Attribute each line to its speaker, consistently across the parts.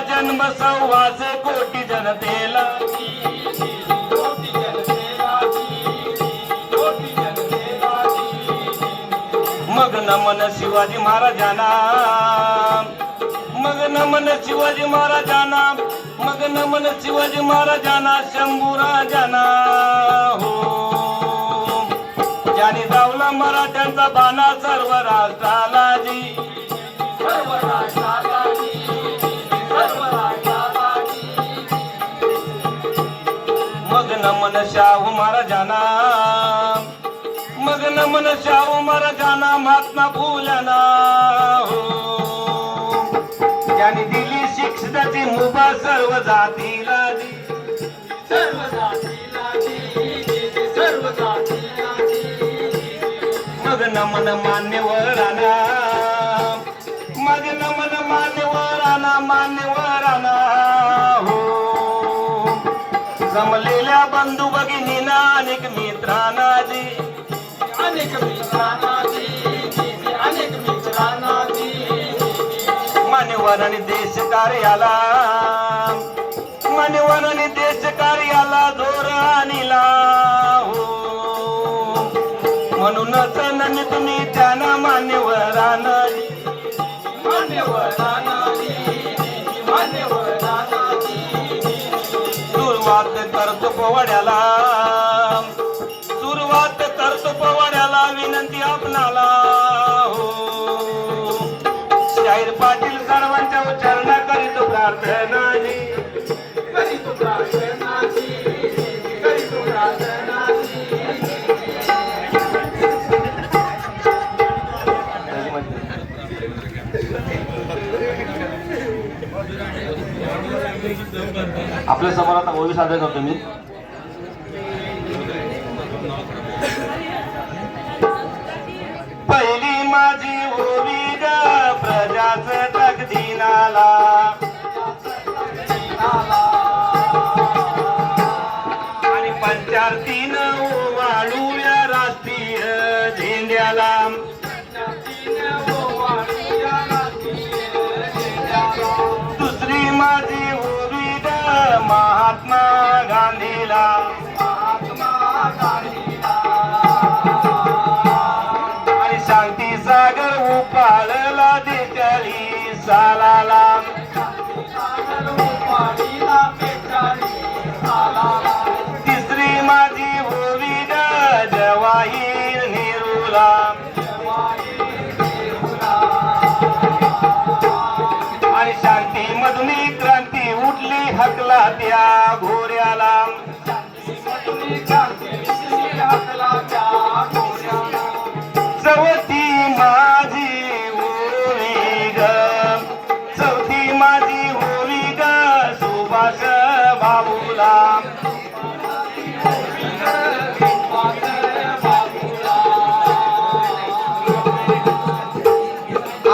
Speaker 1: जन्म सव्वाचे कोटी जनतेला। मग नमन शिवाजी महाराजांना। मग नमन शिवाजी महाराजांना। मग नमन शिवाजी महाराजांना शंभू राजांना। हो। ज्याने जावला मराठ्यांचा बाणा सर्व राष्ट्राला जी। सर्व राष्ट्र मग नमन शाहू महाराजांना महात्मा फुल्याना हो त्यांनी दिली शिक्षणाची मुभा सर्व जातीला दी. सर्व जातीला. मग नमन मान्यवराना मग नमन मान्यवराना मान्यवराना हो जमलेल्या बंधू भगिनीना अनेक मित्रांना जी अनेक देश कार्याला मान्यवरांनी देश कार्याला जोर आणला हो. म्हणूनच नन्हे तुम्ही त्यांना मान्यवरान मान्यवरांना मान्यवरांना सुरुवात करतो पोवाड्याला विनंती आपणाला हो. शाहीर पाटील सर्वांच्या उच्चारणा करीतो प्रार्थना जी. करीतो प्रार्थना जी. करीतो प्रार्थना आपल्यासमोर आता ओवी सादर करतो मी. तकदीनाला आणि पंचारतीन वाळूया राष्ट्रीय झेंड्याला. दुसरी माझी ओवी महात्मा गांधीला. चौथी माझी ओवी ग. चौथी माझी ओवी ग सुभाष बाबूला.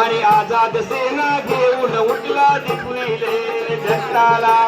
Speaker 1: आणि आझाद सेना घेऊन उठला दिपविले जगताला.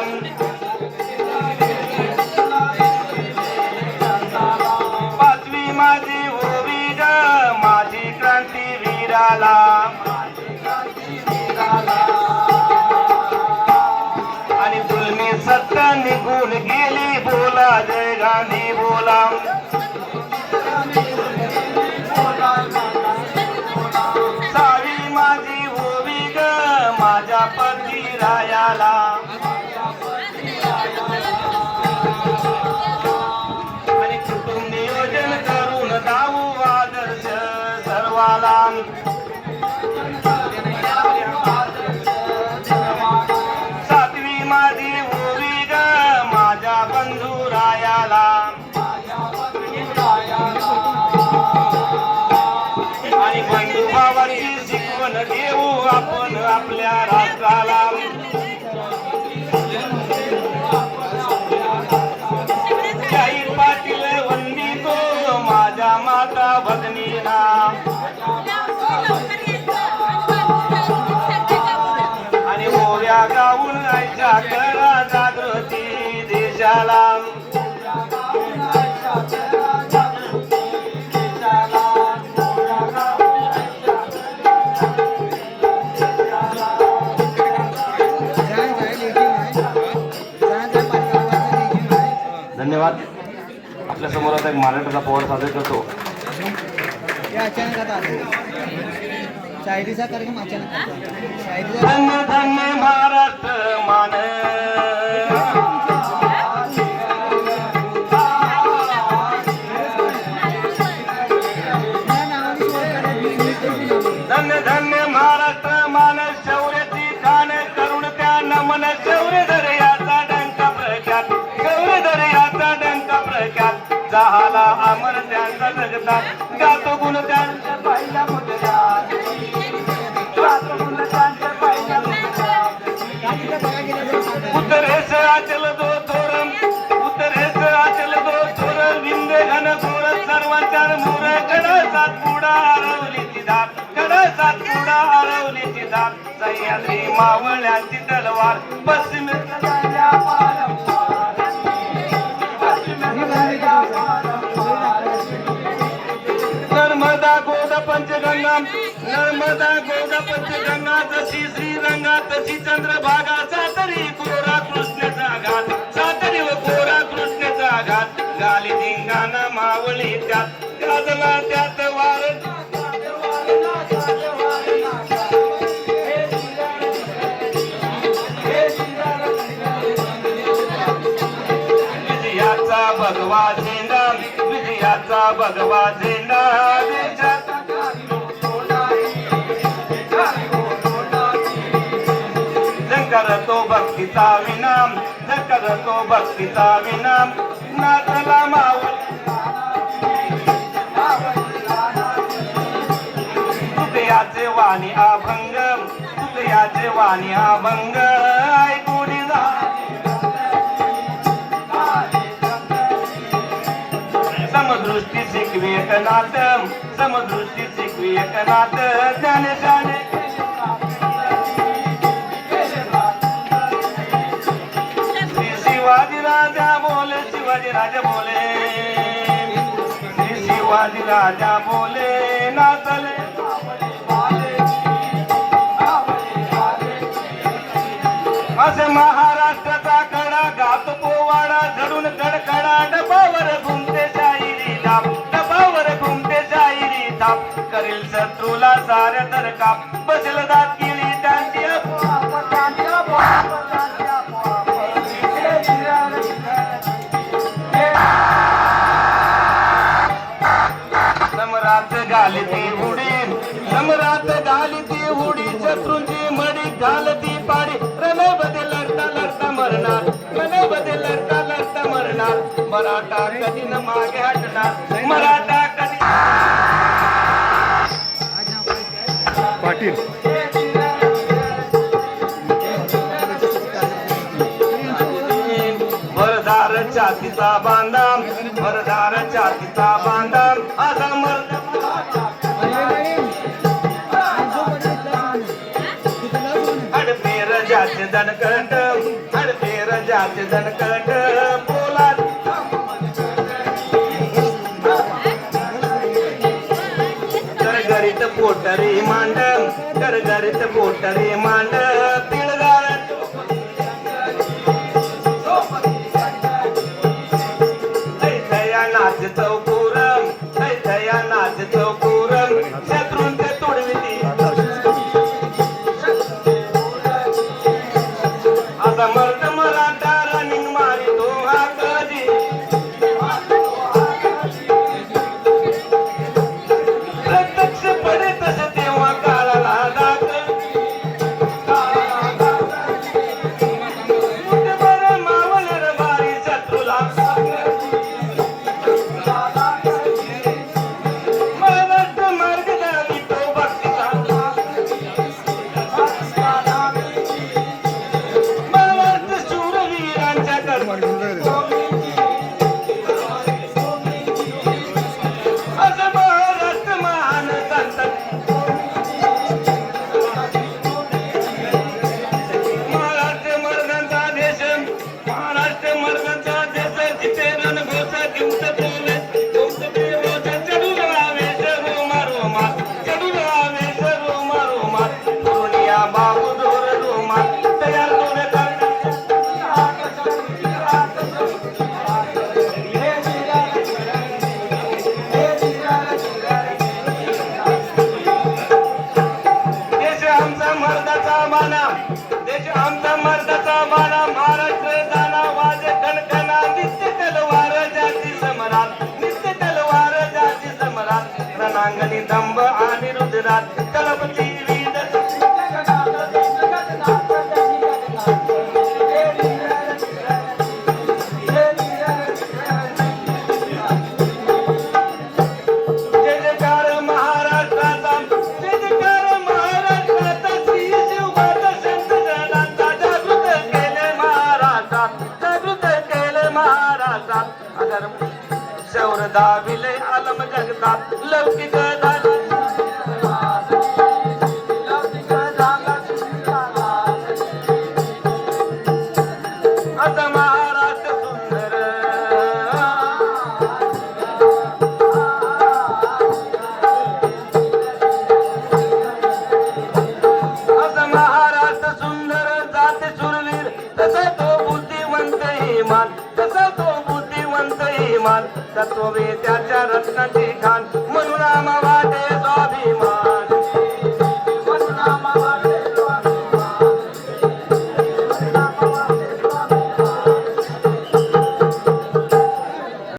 Speaker 1: ರಾಯಲಾ धन्यवाद. आपल्यासमोर आता एक महाराष्ट्राचा पोवाड सादर करतो. धन्य धन्य महाराष्ट्र मान. प्रख्यात जहाला अमर त्यांचा जगता गातो गुण त्यांच्या पहिल्या उत्तरेस अचल दो थोरम उत्तरेस अचल दो थोर विंदे घन घोर सर्वचार मोर. कडासात पुडा हरवलीची धार. कडासात पुडा हरवलीची धार. सह्याद्री मावळ्यांची तलवार. पश्चिम नर्मदा गोदा गंगा जशी श्रीरंगा तशी चंद्रभागा सातरी कोरा कृष्णचा घात सातरी व कोरा कृष्णचा घात गाली धिंगाणा मावळी त्यात गाजला त्यात वार. विजयाचा भगवा झेंडा विजयाचा भगवा झेंडा भक्तीचा विनाम जगतो भक्तीचा विनाम नाचला मावळ. तुकयाचे वाणी अभंग तुकयाचे वाणी अभंग. ऐकून जा समदृष्टी शिकवी एकनाथ समदृष्टी शिकवी एकनाथ. जाने जाने राजा बोले शिवाजी राजा बोले नाचले असे महाराष्ट्राचा कडा गात पोवाडा झडून कडकडा डबावर घुमते शाहिरी दाप डबावर घुमते शाहिरी दाप करील शत्रूला सारे तर काप. घालती उडी समरात घालती उडी शत्रूंची मडी घालती पाडी रणमध्ये लढता लढता मरणार. रणमध्ये लढता लढता मरणार. मराठा कधी न मागे हटणार. मराठा कधी?
Speaker 2: पाटील.
Speaker 1: वरदार हडपेर जनकट शौर दाविले आलम जगतात लौकिक झाला तत्ववेत्याच्या रत्नाची खान